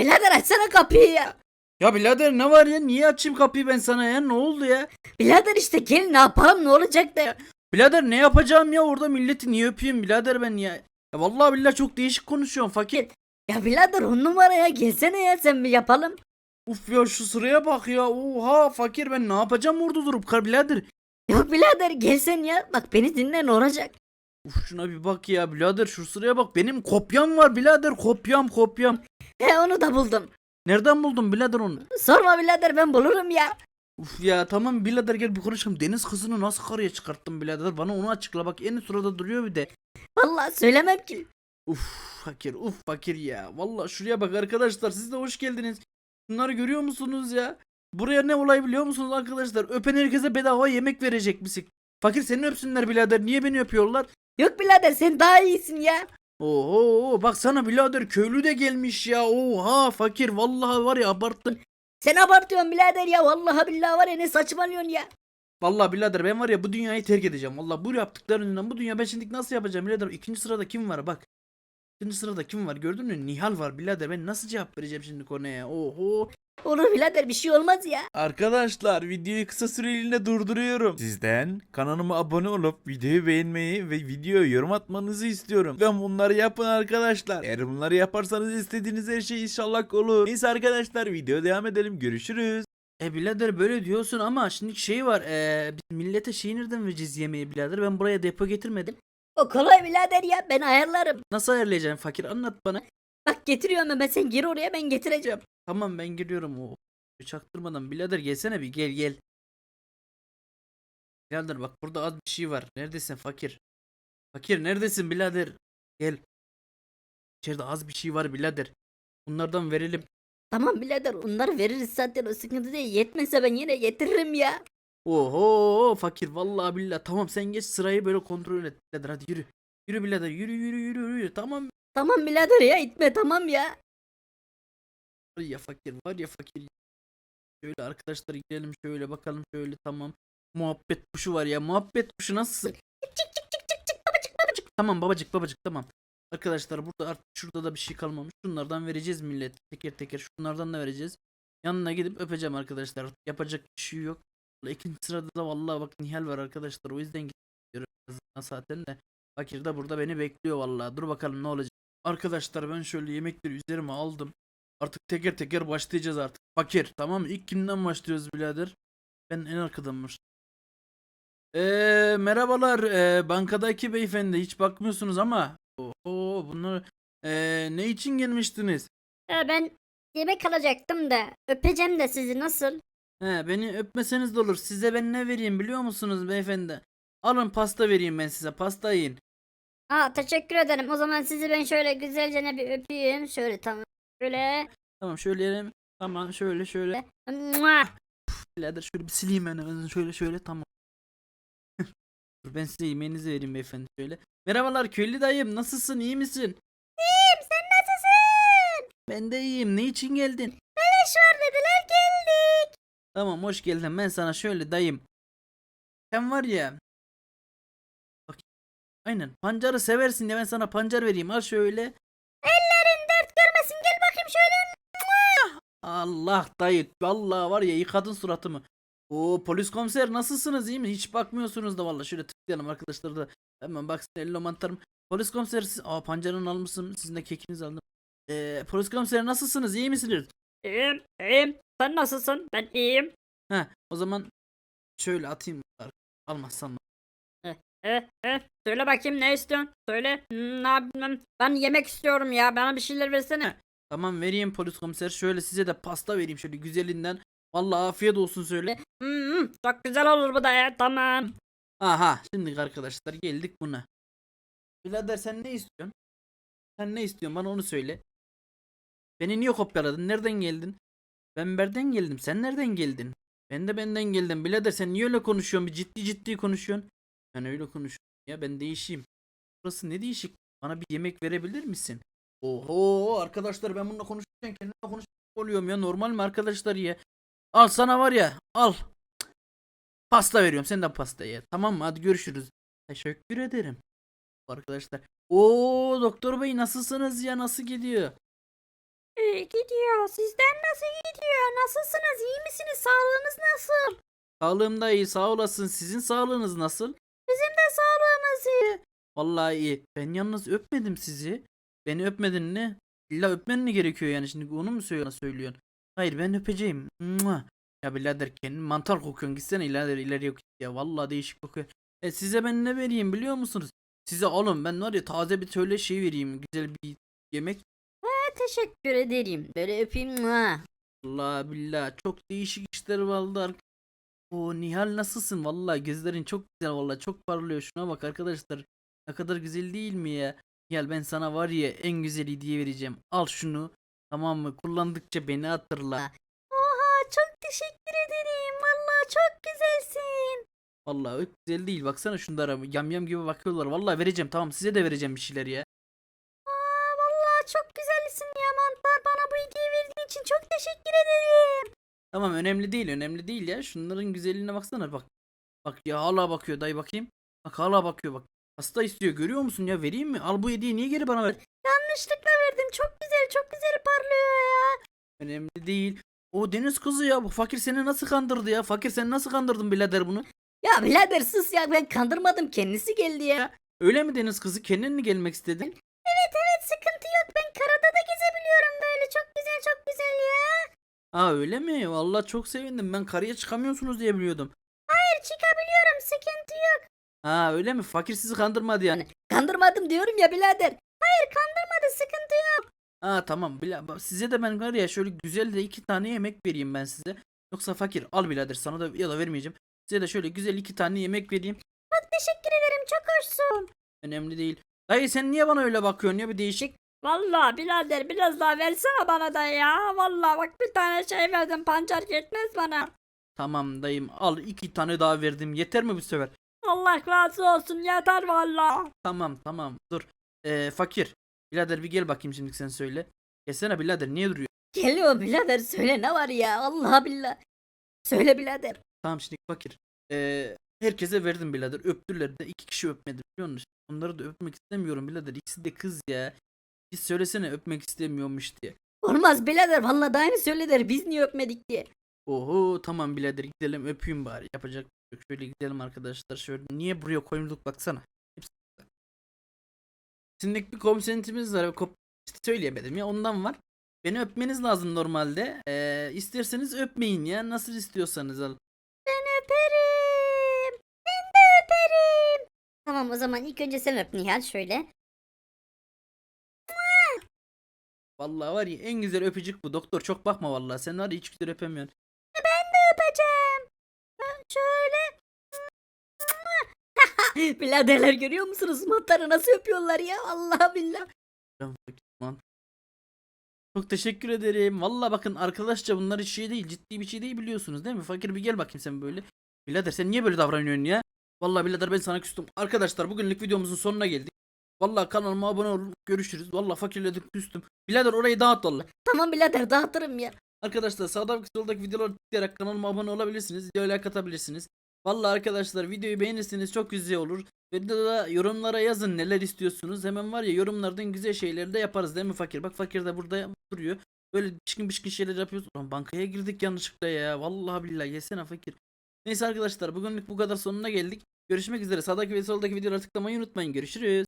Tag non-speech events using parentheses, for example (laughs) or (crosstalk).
Birader açsana kapıyı ya. Ya birader ne var ya? Niye açayım kapıyı ben sana ya? Ne oldu ya? Birader işte gel ne yapalım ne olacak da. Birader ne yapacağım ya? Orada milleti niye öpeyim birader ben ya? Ya vallahi billahi çok değişik konuşuyorsun fakir. Ya birader on numara ya gelsene ya sen bir yapalım. Uf ya şu sıraya bak ya. Oha fakir ben ne yapacağım orada durup kar birader. Yok birader gelsen ya. Bak beni dinle ne olacak. Uf şuna bir bak ya birader şu sıraya bak. Benim kopyam var birader kopyam kopyam. He onu da buldum. Nereden buldun birader onu? Sorma birader ben bulurum ya. Uf ya tamam birader gel bir konuşalım. Deniz kızını nasıl karaya çıkarttın birader? Bana onu açıkla bak en sırada duruyor bir de. Vallahi söylemem ki. Uf fakir uf fakir ya. Vallahi şuraya bak arkadaşlar siz de hoş geldiniz. Bunları görüyor musunuz ya? Buraya ne olay biliyor musunuz arkadaşlar? Öpen herkese bedava yemek verecek misin? Fakir seni öpsünler birader. Niye beni öpüyorlar? Yok birader sen daha iyisin ya. Oho baksana birader köylü de gelmiş ya. Oha fakir vallahi var ya abarttın. Sen abartıyorsun birader ya. Vallahi billahi var ya ne saçmalıyorsun ya. Vallahi birader ben var ya bu dünyayı terk edeceğim. Vallahi bu yaptıkların yüzünden bu dünya ben şimdi nasıl yapacağım birader? İkinci sırada kim var bak. İkinci sırada kim var gördün mü? Nihal var birader ben nasıl cevap vereceğim şimdi konuya? Oho. Olur birader bir şey olmaz ya. Arkadaşlar videoyu kısa süreliğine durduruyorum. Sizden kanalıma abone olup videoyu beğenmeyi ve videoya yorum atmanızı istiyorum. Ben bunları yapın arkadaşlar. Eğer bunları yaparsanız istediğiniz her şey inşallah olur. Neyse arkadaşlar video devam edelim. Görüşürüz. E birader böyle diyorsun ama şimdi şey var. E, biz millete şey nereden vereceğiz yemeği birader? Ben buraya depo getirmedim. O kolay birader ya ben ayarlarım. Nasıl ayarlayacaksın fakir anlat bana. Bak getiriyorum hemen sen gir oraya ben getireceğim. Tamam ben giriyorum o. Çaktırmadan birader gelsene bir gel gel. Birader bak burada az bir şey var. Neredesin fakir? Fakir neredesin birader? Gel. İçeride az bir şey var birader. Bunlardan verelim. Tamam birader onları veririz zaten o sıkıntı değil. Yetmese ben yine getiririm ya. Oho fakir vallahi billahi. Tamam sen geç sırayı böyle kontrol et birader hadi yürü. Yürü birader yürü yürü yürü yürü. Tamam Tamam birader ya itme tamam ya. var ya fakir var ya fakir. Şöyle arkadaşlar gidelim şöyle bakalım şöyle tamam. Muhabbet kuşu var ya muhabbet kuşu nasılsın? Tamam babacık babacık tamam. Arkadaşlar burada artık şurada da bir şey kalmamış. Şunlardan vereceğiz millet. Teker teker şunlardan da vereceğiz. Yanına gidip öpeceğim arkadaşlar. Yapacak bir şey yok. İkinci sırada da vallahi bak Nihal var arkadaşlar. O yüzden gidiyorum zaten de. Fakir de burada beni bekliyor vallahi. Dur bakalım ne olacak. Arkadaşlar ben şöyle yemekleri üzerime aldım. Artık teker teker başlayacağız artık. Fakir tamam? İlk kimden başlıyoruz birader? Ben en arkadan. Eee merhabalar eee, bankadaki beyefendi hiç bakmıyorsunuz ama Oho bunlar eee, ne için gelmiştiniz? Ya ben yemek alacaktım da öpeceğim de sizi nasıl? He beni öpmeseniz de olur size ben ne vereyim biliyor musunuz beyefendi? Alın pasta vereyim ben size pasta yiyin. Aa teşekkür ederim. O zaman sizi ben şöyle güzelce ne bir öpeyim. Şöyle tamam. Şöyle. Tamam şöyle yerim. Tamam şöyle şöyle. Mua! Birader şöyle bir sileyim ben hemen şöyle şöyle tamam. (laughs) Dur ben size yemeğinizi vereyim beyefendi şöyle. Merhabalar köylü dayım nasılsın iyi misin? İyiyim sen nasılsın? Ben de iyiyim ne için geldin? Beleş var. Tamam hoş geldin ben sana şöyle dayım. Sen var ya. Bak. Aynen pancarı seversin diye ben sana pancar vereyim al şöyle. Ellerin dert görmesin gel bakayım şöyle. Allah dayı vallahi var ya yıkadın suratımı. O polis komiser nasılsınız iyi mi? Hiç bakmıyorsunuz da vallahi şöyle tıklayalım arkadaşlar da. Hemen bak ello mantarım. Polis komiser siz... Aa pancarını almışsın. Sizin de kekinizi aldım. Ee, polis komiser nasılsınız? iyi misiniz? İyiyim iyiyim. Sen nasılsın? Ben iyiyim. Heh, o zaman şöyle atayım. Almazsan. Eh eh söyle bakayım ne istiyorsun? Söyle. Hmm, ne yapayım? Ben yemek istiyorum ya. Bana bir şeyler versene. Tamam vereyim polis komiser. Şöyle size de pasta vereyim şöyle güzelinden. Vallahi afiyet olsun söyle. Hmm, çok güzel olur bu da ya. Tamam. Aha şimdi arkadaşlar geldik buna. Birader sen ne istiyorsun? Sen ne istiyorsun bana onu söyle. Beni niye kopyaladın? Nereden geldin? Ben Berden geldim. Sen nereden geldin? Ben de benden geldim. Birader sen niye öyle konuşuyorsun? Bir ciddi ciddi konuşuyorsun. Ben öyle konuşuyorum. Ya ben değişeyim. Burası ne değişik? Bana bir yemek verebilir misin? Oho arkadaşlar ben bununla konuşurken kendimle konuşuyor oluyorum ya. Normal mi arkadaşlar ya? Al sana var ya. Al. Pasta veriyorum. Sen de pasta ye. Tamam mı? Hadi görüşürüz. Teşekkür ederim. Arkadaşlar. Oo doktor bey nasılsınız ya? Nasıl gidiyor? İyi gidiyor. Sizden nasıl? Nasılsınız? İyi misiniz? Sağlığınız nasıl? Sağlığım da iyi sağ olasın. Sizin sağlığınız nasıl? Bizim de sağlığımız iyi. Vallahi iyi. Ben yalnız öpmedim sizi. Beni öpmedin ne? İlla öpmen mi gerekiyor yani şimdi onu mu söylüyorsun? söylüyorsun? Hayır ben öpeceğim. Mua. Ya birader kendin mantar kokuyorsun gitsene ileri ileri yok ya vallahi değişik kokuyor. E size ben ne vereyim biliyor musunuz? Size alın ben var ya taze bir şöyle şey vereyim güzel bir yemek. Teşekkür ederim. Böyle öpeyim. Mua. Allah billah çok değişik işler vardı. O Nihal nasılsın? Vallahi gözlerin çok güzel vallahi çok parlıyor. Şuna bak arkadaşlar. Ne kadar güzel değil mi ya? Nihal ben sana var ya en güzel hediye vereceğim. Al şunu. Tamam mı? Kullandıkça beni hatırla. Oha çok teşekkür ederim. Vallahi çok güzelsin. Vallahi öyle güzel değil. Baksana şunlara yam yam gibi bakıyorlar. Vallahi vereceğim tamam size de vereceğim bir şeyler ya. Tamam önemli değil önemli değil ya. Şunların güzelliğine baksana bak. Bak ya hala bakıyor dayı bakayım. Bak hala bakıyor bak. Hasta istiyor görüyor musun ya vereyim mi? Al bu hediyeyi niye geri bana ver? Yanlışlıkla verdim. Çok güzel çok güzel parlıyor ya. Önemli değil. O deniz kızı ya bu fakir seni nasıl kandırdı ya? Fakir sen nasıl kandırdın birader bunu? Ya birader sus ya ben kandırmadım kendisi geldi ya. Öyle mi deniz kızı kendin mi gelmek istedin? Aa öyle mi? Vallahi çok sevindim. Ben karıya çıkamıyorsunuz diye biliyordum. Hayır çıkabiliyorum sıkıntı yok. Ha öyle mi? Fakir sizi kandırmadı yani. Kandırmadım diyorum ya birader. Hayır kandırmadı sıkıntı yok. Ha tamam. Bila- Size de ben var ya şöyle güzel de iki tane yemek vereyim ben size. Yoksa fakir al birader sana da ya da vermeyeceğim. Size de şöyle güzel iki tane yemek vereyim. Çok teşekkür ederim çok hoşsun. Önemli değil. Dayı sen niye bana öyle bakıyorsun ya bir değişik. Vallahi birader biraz daha versene bana da ya. Vallahi bak bir tane şey verdim pancar yetmez bana. Tamam dayım al iki tane daha verdim. Yeter mi bu sefer? Allah razı olsun yeter vallahi. Tamam tamam dur. Ee, fakir. Birader bir gel bakayım şimdi sen söyle. Gelsene birader niye duruyor? Geliyor birader söyle ne var ya Allah billah. Söyle birader. Tamam şimdi fakir. Ee, herkese verdim birader. Öptüler de iki kişi öpmedi biliyor musun? Onları da öpmek istemiyorum birader. İkisi de kız ya. Bir söylesene öpmek istemiyormuş diye. Olmaz birader vallahi daha yeni söylediler biz niye öpmedik diye. Oho tamam birader gidelim öpeyim bari. Yapacak bir şey yok. Şöyle gidelim arkadaşlar. Şöyle niye buraya koyulduk baksana. Hepsi burada. Şimdi bir konsentimiz var. Kop işte söyleyemedim ya ondan var. Beni öpmeniz lazım normalde. Ee, isterseniz öpmeyin ya. Nasıl istiyorsanız al. Ben öperim. Ben de öperim. Tamam o zaman ilk önce sen öp Nihal şöyle. Vallahi var ya en güzel öpücük bu. Doktor çok bakma vallahi. Sen var ya hiç güzel öpemiyorsun. Ben de öpeceğim. Şöyle. (laughs) Biraderler görüyor musunuz? Mantarı nasıl öpüyorlar ya? Allah billah. Çok teşekkür ederim. Vallahi bakın arkadaşça bunlar hiç şey değil. Ciddi bir şey değil biliyorsunuz değil mi? Fakir bir gel bakayım sen böyle. Birader sen niye böyle davranıyorsun ya? Vallahi birader ben sana küstüm. Arkadaşlar bugünlük videomuzun sonuna geldik. Vallahi kanalıma abone olun. Görüşürüz. Vallahi fakirle de küstüm. Birader orayı dağıt vallahi. Tamam birader dağıtırım ya. Arkadaşlar sağdaki soldaki videoları tıklayarak kanalıma abone olabilirsiniz. Videoya like atabilirsiniz. Vallahi arkadaşlar videoyu beğenirseniz çok güzel olur. Ve de da yorumlara yazın neler istiyorsunuz. Hemen var ya yorumlardan güzel şeyleri de yaparız değil mi fakir? Bak fakir de burada duruyor. Böyle pişkin pişkin şeyler yapıyoruz. Ulan bankaya girdik yanlışlıkla ya. Vallahi billahi yesene fakir. Neyse arkadaşlar bugünlük bu kadar sonuna geldik. Görüşmek üzere. Sağdaki ve soldaki videoları tıklamayı unutmayın. Görüşürüz.